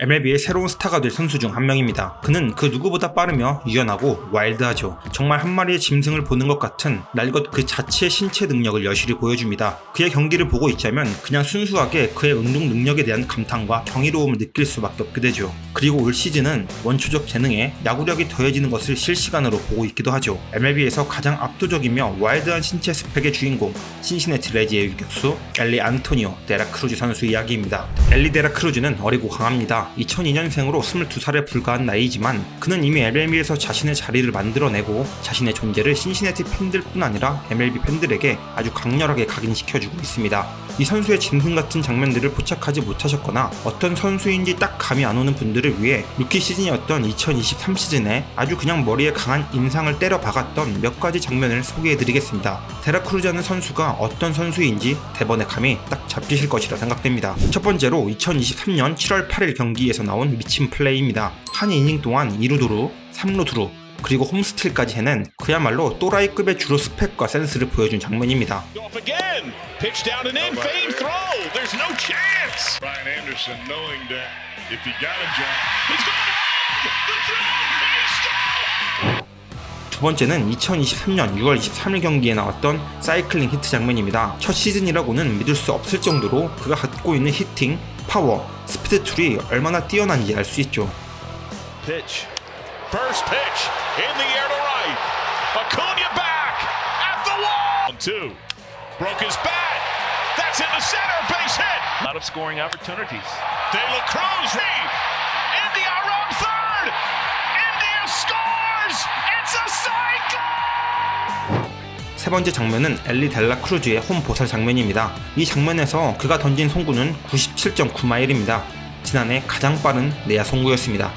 MLB의 새로운 스타가 될 선수 중 한 명입니다. 그는 그 누구보다 빠르며 유연하고 와일드하죠. 정말 한 마리의 짐승을 보는 것 같은 날것 그 자체의 신체 능력을 여실히 보여줍니다. 그의 경기를 보고 있자면 그냥 순수하게 그의 운동 능력에 대한 감탄과 경이로움을 느낄 수밖에 없게 되죠. 그리고 올 시즌은 원초적 재능에 야구력이 더해지는 것을 실시간으로 보고 있기도 하죠. MLB에서 가장 압도적이며 와일드한 신체 스펙의 주인공 신시내티 레지의 유격수 엘리 안토니오 데라 크루즈 선수 이야기입니다. 엘리 데라 크루즈는 어리고 강합니다. 2002년생으로 22살에 불과한 나이지만 그는 이미 MLB에서 자신의 자리를 만들어내고 자신의 존재를 신시내티 팬들뿐 아니라 MLB 팬들에게 아주 강렬하게 각인시켜주고 있습니다. 이 선수의 짐승 같은 장면들을 포착하지 못하셨거나 어떤 선수인지 딱 감이 안 오는 분들을 위해 루키 시즌이었던 2023 시즌에 아주 그냥 머리에 강한 인상을 때려 박았던 몇 가지 장면을 소개해드리겠습니다. 데라크루자는 선수가 어떤 선수인지 대번에 감이 딱 잡히실 것이라 생각됩니다. 첫 번째로 2023년 7월 8일 경기에서 나온 미친 플레이입니다. 한 이닝 동안 2루 도루, 3루 두루, 그리고 홈스틸까지 해낸 그야말로 또라이급의 주로 스펙과 센스를 보여준 장면입니다. 두 번째는 2023년 6월 23일 경기에 나왔던 사이클링 히트 장면입니다. 첫 시즌이라고는 믿을 수 없을 정도로 그가 갖고 있는 히팅, 파워, 스피드 툴이 얼마나 뛰어난지 알 수 있죠. Pitch. First pitch in the air to right. Acuna back at the wall. Two. Broke his bat. That's in the center. Base hit. A lot of scoring opportunities. De La Cruz. India run third. India scores. It's a cycle. 세 번째 장면은 엘리 델라 크루즈의 홈 보살 장면입니다. 이 장면에서 그가 던진 송구는 97.9마일입니다. 지난해 가장 빠른 내야 송구였습니다.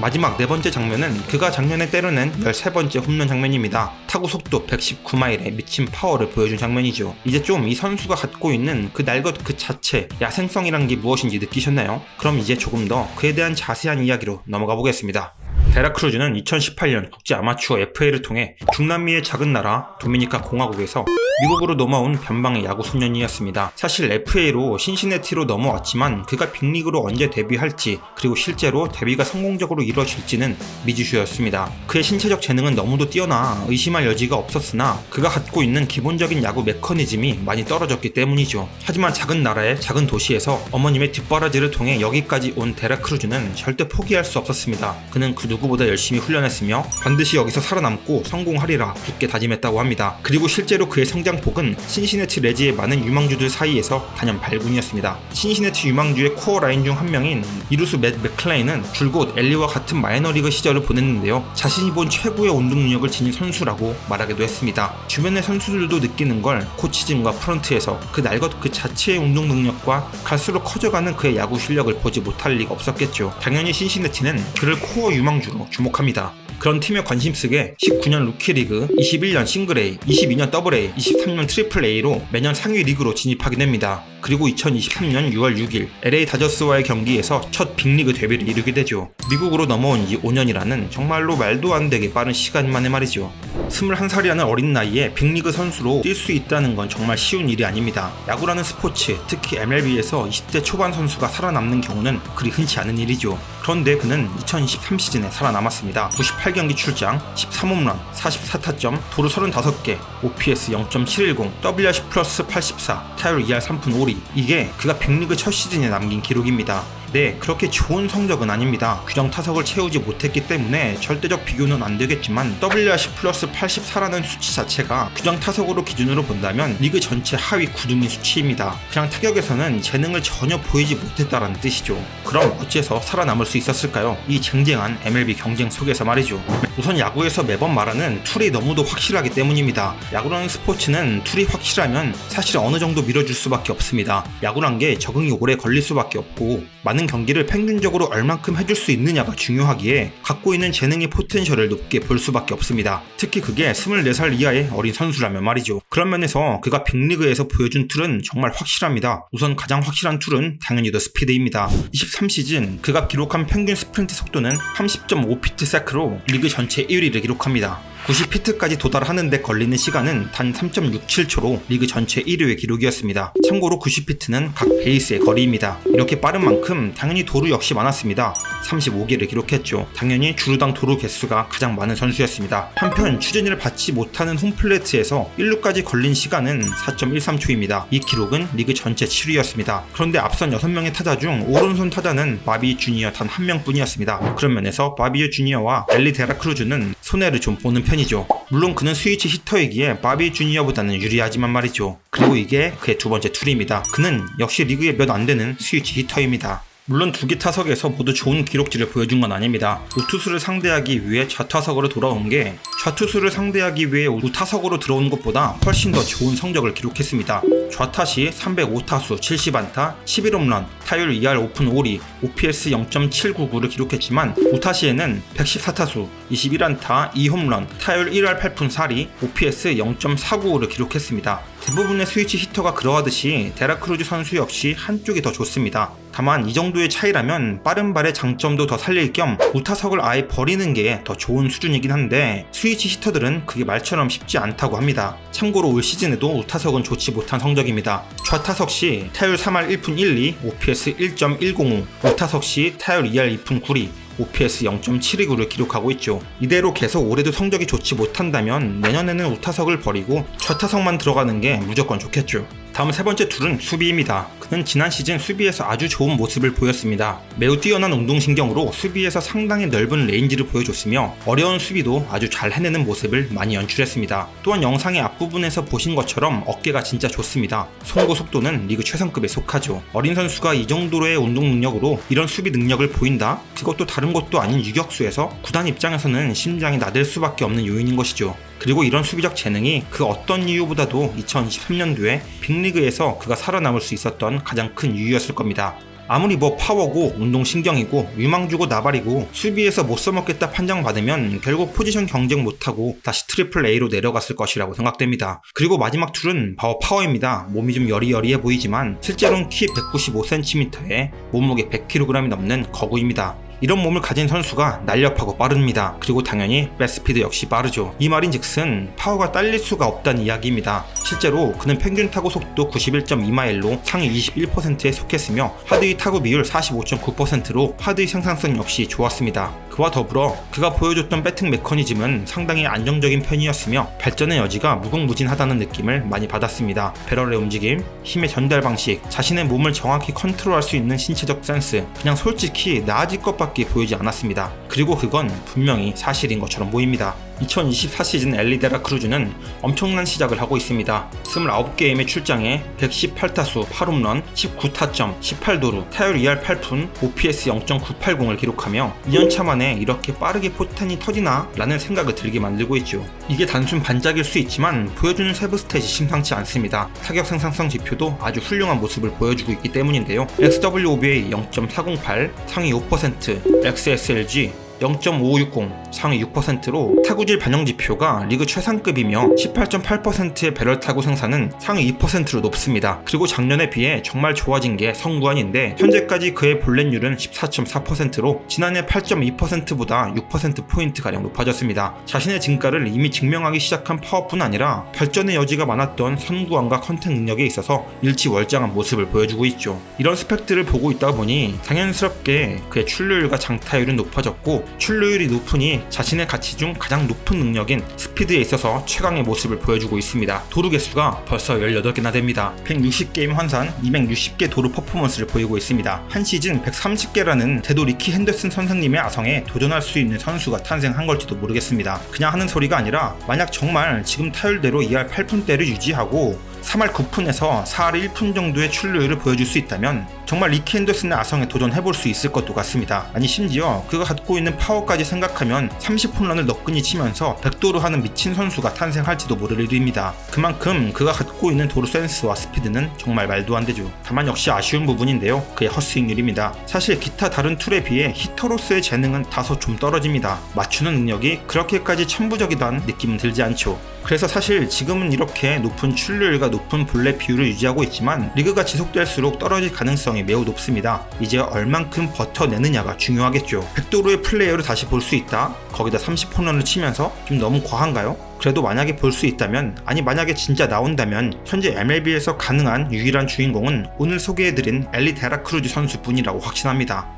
마지막 네 번째 장면은 그가 작년에 때려낸 13번째 홈런 장면입니다. 타구 속도 119마일의 미친 파워를 보여준 장면이죠. 이제 좀 이 선수가 갖고 있는 그 날것 그 자체, 야생성이란 게 무엇인지 느끼셨나요? 그럼 이제 조금 더 그에 대한 자세한 이야기로 넘어가 보겠습니다. 데라크루즈는 2018년 국제 아마추어 FA를 통해 중남미의 작은 나라 도미니카 공화국에서 미국으로 넘어온 변방의 야구 소년이었습니다. 사실 FA로 신시내티로 넘어왔지만 그가 빅리그로 언제 데뷔할지 그리고 실제로 데뷔가 성공적으로 이루어질지는 미지수였습니다. 그의 신체적 재능은 너무도 뛰어나 의심할 여지가 없었으나 그가 갖고 있는 기본적인 야구 메커니즘이 많이 떨어졌기 때문이죠. 하지만 작은 나라의 작은 도시에서 어머님의 뒷바라지를 통해 여기까지 온 데라크루즈는 절대 포기할 수 없었습니다. 그는 그 누구보다 열심히 훈련했으며 반드시 여기서 살아남고 성공하리라 굳게 다짐했다고 합니다. 그리고 실제로 그의 성장폭은 신시내티 레지의 많은 유망주들 사이에서 단연 발군이었습니다. 신시내티 유망주의 코어 라인 중 한 명인 이루스 맷 맥클레인은 줄곧 엘리와 같은 마이너리그 시절을 보냈는데요. 자신이 본 최고의 운동 능력을 지닌 선수라고 말하기도 했습니다. 주변의 선수들도 느끼는 걸 코치진과 프런트에서 그 날것 그 자체의 운동 능력과 갈수록 커져가는 그의 야구 실력을 보지 못할 리가 없었겠죠. 당연히 신시내티는 그를 코어 유망주 로 주목합니다. 그런 팀의 관심 쓰게 19년 루키리그, 21년 싱글A, 22년 더블A, 23년 트리플 A로 매년 상위 리그로 진입하게 됩니다. 그리고 2023년 6월 6일 LA 다저스와의 경기에서 첫 빅리그 데뷔를 이루게 되죠. 미국으로 넘어온 지 5년이라는 정말로 말도 안 되게 빠른 시간 만에 말이죠. 21살이라는 어린 나이에 빅리그 선수로 뛸 수 있다는 건 정말 쉬운 일이 아닙니다. 야구라는 스포츠, 특히 MLB에서 20대 초반 선수가 살아남는 경우는 그리 흔치 않은 일이죠. 그런데 그는 2023 시즌에 살아남았습니다. 98경기 출장, 13홈런, 44타점, 도루 35개, OPS 0.710, WRC 플러스 84, 타율 2할 3푼 5 리. 이게 그가 빅리그 첫 시즌에 남긴 기록입니다. 네, 그렇게 좋은 성적은 아닙니다. 규정 타석을 채우지 못했기 때문에 절대적 비교는 안 되겠지만 WRC 플러스 84라는 수치 자체가 규정 타석으로 기준으로 본다면 리그 전체 하위 9등인 수치입니다. 그냥 타격에서는 재능을 전혀 보이지 못했다라는 뜻이죠. 그럼 어째서 살아남을 수 있었을까요? 이 쟁쟁한 MLB 경쟁 속에서 말이죠. 우선 야구에서 매번 말하는 툴이 너무도 확실하기 때문입니다. 야구라는 스포츠는 툴이 확실하면 사실 어느 정도 밀어줄 수밖에 없습니다. 야구란 게 적응이 오래 걸릴 수밖에 없고 경기를 평균적으로 얼만큼 해줄 수 있느냐가 중요하기에 갖고 있는 재능의 포텐셜을 높게 볼 수밖에 없습니다. 특히 그게 24살 이하의 어린 선수라면 말이죠. 그런 면에서 그가 빅리그에서 보여준 툴은 정말 확실합니다. 우선 가장 확실한 툴은 당연히 더 스피드입니다. 23시즌 그가 기록한 평균 스프린트 속도는 30.5피트 세크로 리그 전체 1위를 기록합니다. 90피트까지 도달하는데 걸리는 시간은 단 3.67초로 리그 전체 1위의 기록이었습니다. 참고로 90피트는 각 베이스의 거리입니다. 이렇게 빠른 만큼 당연히 도루 역시 많았습니다. 35개를 기록했죠. 당연히 주루당 도루 개수가 가장 많은 선수였습니다. 한편 추진을 받지 못하는 홈플레이트에서 1루까지 걸린 시간은 4.13초입니다. 이 기록은 리그 전체 7위였습니다. 그런데 앞선 6명의 타자 중 오른손 타자는 마비 주니어 단 한 명뿐이었습니다. 그런 면에서 마비오 주니어와 엘리 데라크루즈는 손해를 좀 보는 편 이죠. 물론 그는 스위치 히터이기에 마비 주니어보다는 유리하지만 말이죠. 그리고 이게 그의 두 번째 툴입니다. 그는 역시 리그에 몇 안 되는 스위치 히터입니다. 물론 두 개 타석에서 모두 좋은 기록지를 보여준 건 아닙니다. 우투수를 상대하기 위해 좌타석으로 돌아온 게 좌투수를 상대하기 위해 우타석으로 들어온 것보다 훨씬 더 좋은 성적을 기록했습니다. 좌타시 305타수 70안타, 11홈런, 타율 2할 오픈 5리, OPS 0.799를 기록했지만 우타시에는 114타수, 21안타, 2홈런, 타율 1할 8푼 4리, OPS 0.495를 기록했습니다. 대부분의 스위치 히터가 그러하듯이 데라크루즈 선수 역시 한쪽이 더 좋습니다. 다만 이 정도의 차이라면 빠른 발의 장점도 더 살릴 겸 우타석을 아예 버리는 게 더 좋은 수준이긴 한데 스위치 히터들은 그게 말처럼 쉽지 않다고 합니다. 참고로 올 시즌에도 우타석은 좋지 못한 성적입니다. 좌타석 시 타율 3할 1푼 1리, OPS 1.105, 우타석 시 타율 2할 2푼 9리, OPS 0.729를 기록하고 있죠. 이대로 계속 올해도 성적이 좋지 못한다면 내년에는 우타석을 버리고 좌타석만 들어가는 게 무조건 좋겠죠. 다음 세 번째 툴은 수비입니다. 그는 지난 시즌 수비에서 아주 좋은 모습을 보였습니다. 매우 뛰어난 운동신경으로 수비에서 상당히 넓은 레인지를 보여줬으며 어려운 수비도 아주 잘 해내는 모습을 많이 연출했습니다. 또한 영상의 앞부분에서 보신 것처럼 어깨가 진짜 좋습니다. 송구 속도는 리그 최상급에 속하죠. 어린 선수가 이 정도로의 운동 능력으로 이런 수비 능력을 보인다? 그것도 다른 것도 아닌 유격수에서 구단 입장에서는 심장이 나댈 수밖에 없는 요인인 것이죠. 그리고 이런 수비적 재능이 그 어떤 이유보다도 2023년도에 빅리그에서 그가 살아남을 수 있었던 가장 큰 이유였을 겁니다. 아무리 뭐 파워고 운동신경이고 유망주고 나발이고 수비에서 못 써먹겠다 판정받으면 결국 포지션 경쟁 못하고 다시 트리플 A로 내려갔을 것이라고 생각됩니다. 그리고 마지막 툴은 바로 파워입니다. 몸이 좀 여리여리해 보이지만 실제로는 키 195cm에 몸무게 100kg이 넘는 거구입니다. 이런 몸을 가진 선수가 날렵하고 빠릅니다. 그리고 당연히 백스피드 역시 빠르죠. 이 말인즉슨 파워가 딸릴 수가 없다는 이야기입니다. 실제로 그는 평균 타구 속도 91.2마일로 상위 21%에 속했으며 하드의 타구 비율 45.9%로 하드의 생산성 역시 좋았습니다. 그와 더불어 그가 보여줬던 배팅 메커니즘은 상당히 안정적인 편이었으며 발전의 여지가 무궁무진하다는 느낌을 많이 받았습니다. 배럴의 움직임, 힘의 전달 방식, 자신의 몸을 정확히 컨트롤할 수 있는 신체적 센스, 그냥 솔직히 나아질 것밖에 보이지 않았습니다. 그리고 그건 분명히 사실인 것처럼 보입니다. 2024 시즌 엘리데라 크루즈는 엄청난 시작을 하고 있습니다. 29게임에 출장해 118타수 8홈런, 19타점, 18도루, 타율 2할 8푼, OPS 0.980을 기록하며 2년차 만에 이렇게 빠르게 포텐이 터지나? 라는 생각을 들게 만들고 있죠. 이게 단순 반짝일 수 있지만 보여주는 세부 스탯이 심상치 않습니다. 타격 생산성 지표도 아주 훌륭한 모습을 보여주고 있기 때문인데요. XWOBA 0.408, 상위 5%, XSLG 0.560 상위 6%로 타구질 반영 지표가 리그 최상급이며 18.8%의 배럴 타구 생산은 상위 2%로 높습니다. 그리고 작년에 비해 정말 좋아진 게 성구안인데 현재까지 그의 볼넷률은 14.4%로 지난해 8.2%보다 6%포인트 가량 높아졌습니다. 자신의 진가를 이미 증명하기 시작한 파워뿐 아니라 발전의 여지가 많았던 선구안과 컨택 능력에 있어서 일치월장한 모습을 보여주고 있죠. 이런 스펙들을 보고 있다 보니 당연스럽게 그의 출루율과 장타율은 높아졌고 출루율이 높으니 자신의 가치 중 가장 높은 능력인 스피드에 있어서 최강의 모습을 보여주고 있습니다. 도루 개수가 벌써 18개나 됩니다. 160게임 환산 260개 도루 퍼포먼스를 보이고 있습니다. 한 시즌 130개라는 대도 리키 핸더슨 선생님의 아성에 도전할 수 있는 선수가 탄생한 걸지도 모르겠습니다. 그냥 하는 소리가 아니라 만약 정말 지금 타율대로 2할 8푼대를 유지하고 3할 9푼에서 4할 1푼 정도의 출루율을 보여줄 수 있다면 정말 리키 핸더슨의 아성에 도전해볼 수 있을 것도 같습니다. 아니 심지어 그가 갖고 있는 파워까지 생각하면 30홈런을 너끈히 치면서 100도루 하는 미친 선수가 탄생할지도 모를 일입니다. 그만큼 그가 갖고 있는 도루 센스와 스피드는 정말 말도 안 되죠. 다만 역시 아쉬운 부분인데요. 그의 헛스윙률입니다. 사실 기타 다른 툴에 비해 히터로서의 재능은 다소 좀 떨어집니다. 맞추는 능력이 그렇게까지 천부적이다는 느낌은 들지 않죠. 그래서 사실 지금은 이렇게 높은 출루율과 높은 볼넷 비율을 유지하고 있지만 리그가 지속될수록 떨어질 가능성이 매우 높습니다. 이제 얼만큼 버텨내느냐가 중요하겠죠. 백도로의 플레이어를 다시 볼 수 있다. 거기다 30홈런을 치면서 좀 너무 과한가요? 그래도 만약에 볼 수 있다면 아니 만약에 진짜 나온다면 현재 MLB에서 가능한 유일한 주인공은 오늘 소개해드린 엘리 데라크루즈 선수뿐이라고 확신합니다.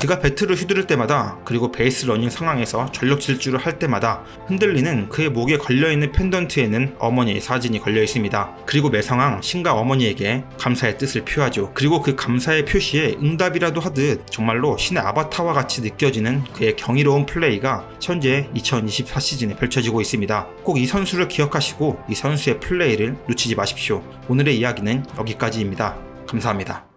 그가 배트를 휘두를 때마다 그리고 베이스 러닝 상황에서 전력 질주를 할 때마다 흔들리는 그의 목에 걸려있는 펜던트에는 어머니의 사진이 걸려 있습니다. 그리고 매 상황 신과 어머니에게 감사의 뜻을 표하죠. 그리고 그 감사의 표시에 응답이라도 하듯 정말로 신의 아바타와 같이 느껴지는 그의 경이로운 플레이가 현재 2024 시즌에 펼쳐지고 있습니다. 꼭 이 선수를 기억하시고 이 선수의 플레이를 놓치지 마십시오. 오늘의 이야기는 여기까지입니다. 감사합니다.